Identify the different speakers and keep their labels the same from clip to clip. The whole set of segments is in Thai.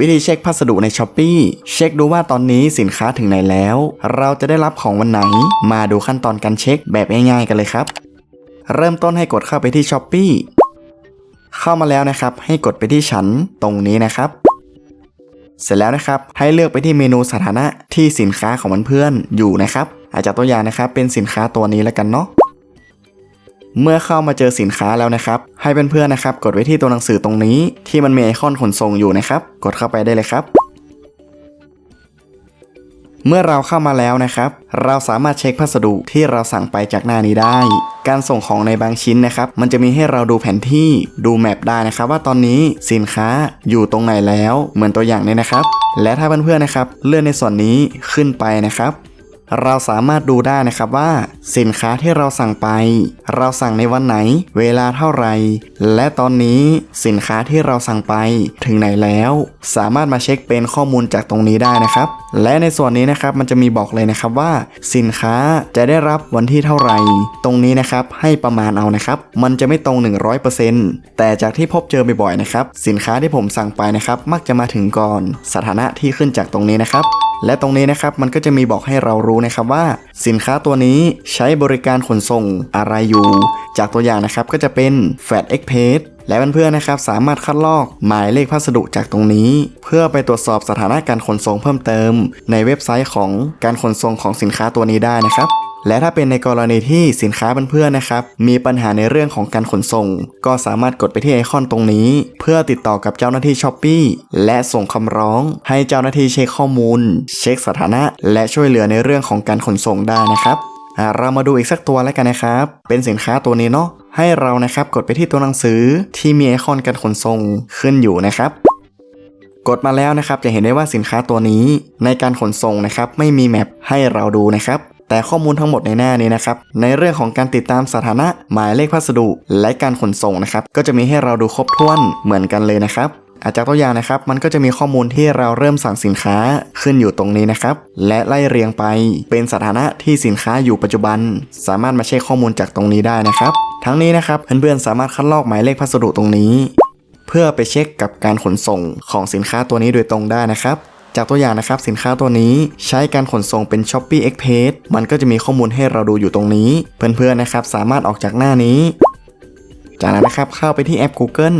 Speaker 1: วิธีเช็คพัสดุใน s h อ p e e เช็คดูว่าตอนนี้สินค้าถึงไหนแล้ว เราจะได้รับของวันไหน มาดูขั้นตอนการเช็คแบบง่ายๆกันเลยครับ เริ่มต้นให้กดเข้าไปที่ s h อ p e e เข้ามาแล้วนะครับ ให้กดไปที่ฉันตรงนี้นะครับ เสร็จแล้วนะครับ ให้เลือกไปที่เมนูสถานะที่สินค้าของเพื่อนๆอยู่นะครับ อาจจะตัวอย่างนะครับ เป็นสินค้าตัวนี้แล้วกันเนาะ เมื่อเข้ามาเจอสินค้าแล้วนะครับ ให้เพื่อนๆนะครับ กดไว้ที่ตัวหนังสือตรงนี้ ที่มันมีไอคอนขนส่งอยู่นะครับ กดเข้าไปได้เลยครับ เมื่อเราเข้ามาแล้วนะครับ เราสามารถเช็คพัสดุที่เราสั่งไปจากหน้านี้ได้ การส่งของในบางชิ้นนะครับ มันจะมีให้เราดูแผนที่ดูแมปได้นะครับ ว่าตอนนี้สินค้าอยู่ตรงไหนแล้ว เหมือนตัวอย่างนี้นะครับ และถ้าเพื่อนๆนะครับ เลื่อนในส่วนนี้ขึ้นไปนะครับ เราสามารถดูได้นะครับว่าสินค้าที่เราสั่งไป เราสั่งในวันไหน เวลาเท่าไหร่ และตอนนี้สินค้าที่เราสั่งไปถึงไหนแล้ว สามารถมาเช็คเป็นข้อมูลจากตรงนี้ได้นะครับ และในส่วนนี้นะครับมันจะมีบอกเลยนะครับว่า สินค้าจะได้รับวันที่เท่าไหร่ ตรงนี้นะครับให้ประมาณเอานะครับ มันจะไม่ตรง 100%แต่จากที่พบเจอบ่อยๆนะครับสินค้าที่ผมสั่งไปนะครับมักจะมาถึงก่อน สถานะที่ขึ้นจากตรงนี้นะครับ และตรงนี้นะครับมันก็จะมีบอกให้เรารู้นะครับว่า สินค้าตัวนี้ใช้บริการขนส่งอะไรอยู่ จากตัวอย่างนะครับก็จะเป็น Fat Express และเพื่อนๆนะครับสามารถคัดลอกหมายเลขพัสดุจากตรงนี้ เพื่อไปตรวจสอบสถานะการขนส่งเพิ่มเติม ในเว็บไซต์ของการขนส่งของสินค้าตัวนี้ได้นะครับ และถ้าเป็นในกรณีที่สินค้าเพื่อนๆนะครับ มีปัญหาในเรื่องของการขนส่ง ก็สามารถกดไปที่ไอคอนตรงนี้ เพื่อติดต่อกับเจ้าหน้าที่ช้อปปีและส่งคำร้อง ให้เจ้าหน้าที่เช็คข้อมูล เช็คสถานะ และช่วยเหลือในเรื่องของการขนส่งได้นะครับเรามาดูอีกสักตัวแล้วกันนะครับ เป็นสินค้าตัวนี้เนาะให้เรานะครับกดไปที่ตัวหนังสือที่มีไอคอนการขนส่งขึ้นอยู่นะครับกดมาแล้วนะครับจะเห็นได้ว่าสินค้าตัวนี้ในการขนส่งนะครับไม่มีแมปให้เราดูนะครับ แต่ข้อมูลทั้งหมดในหน้านี้นะครับ ในเรื่องของการติดตามสถานะหมายเลขพัสดุ และการขนส่งนะครับ ก็จะมีให้เราดูครบถ้วนเหมือนกันเลยนะครับอาจจากตัวอย่างนะครับ มันก็จะมีข้อมูลที่เราเริ่มสั่งสินค้าขึ้นอยู่ตรงนี้นะครับ และไล่เรียงไปเป็นสถานะที่สินค้าอยู่ปัจจุบัน สามารถมาเช็คข้อมูลจากตรงนี้ได้นะครับ ทั้งนี้นะครับเพื่อนๆสามารถคัดลอกหมายเลขพัสดุตรงนี้ เพื่อไปเช็คกับการขนส่งของสินค้าตัวนี้โดยตรงได้นะครับ จากตัวอย่างนะครับสินค้าตัวนี้ใช้การขนส่งเป็น s h o p e e Express มันก็จะมีข้อมูลให้เราดูอยู่ตรงนี้ เพื่อนๆนะครับสามารถออกจากหน้านี้ จากนั้นนะครับเข้าไปที่แอป Google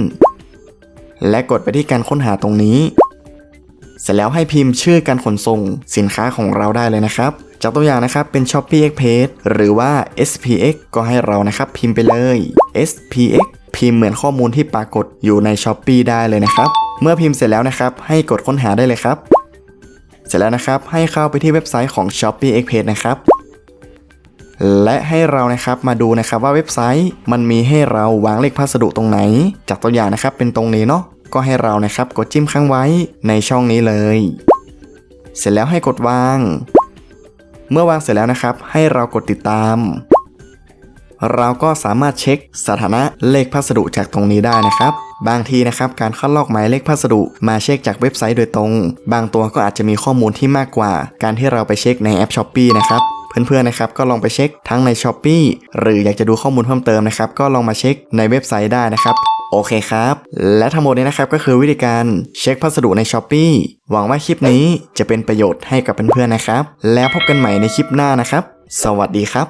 Speaker 1: และกดไปที่การค้นหาตรงนี้ เสร็จแล้วให้พิมพ์ชื่อการขนส่งสินค้าของเราได้เลยนะครับจากตัวอย่างนะครับเป็น Shopee Express หรือว่า SPX ก็ให้เรานะครับพิมพ์ไปเลย SPX พิมพ์เหมือนข้อมูลที่ปรากฏอยู่ใน Shopee ได้เลยนะครับ เมื่อพิมพ์เสร็จแล้วนะครับ ให้กดค้นหาได้เลยครับ เสร็จแล้วนะครับให้เข้าไปที่เว็บไซต์ของ Shopee Express นะครับและให้เรานะครับมาดูนะครับว่าเว็บไซต์มันมีให้เราวางเลขพัสดุตรงไหน จากตัวอย่างนะครับเป็นตรงนี้เนาะก็ให้เรานะครับกดจิ้มค้างไว้ในช่องนี้เลย เสร็จแล้วให้กดวาง เมื่อวางเสร็จแล้วนะครับ ให้เรากดติดตาม เราก็สามารถเช็คสถานะเลขพัสดุจากตรงนี้ได้นะครับ บางทีนะครับการคัดลอกหมายเลขพัสดุ มาเช็คจากเว็บไซต์โดยตรง บางตัวก็อาจจะมีข้อมูลที่มากกว่า การที่เราไปเช็คในแอป s h อ p e e นะครับเพื่อนๆนะครับก็ลองไปเช็คทั้งใน s h อ p e e หรืออยากจะดูข้อมูลเพิ่มเติมนะครับก็ลองมาเช็คในเว็บไซต์ได้นะครับโอเคครับ และทั้งหมดนี้นะครับก็คือวิธีการเช็คพัสดุใน s h อ p e e หวังว่าคลิปนี้จะเป็นประโยชน์ให้กับเพื่อนๆนะครับ แล้วพบกันใหม่ในคลิปหน้านะครับ สวัสดีครับ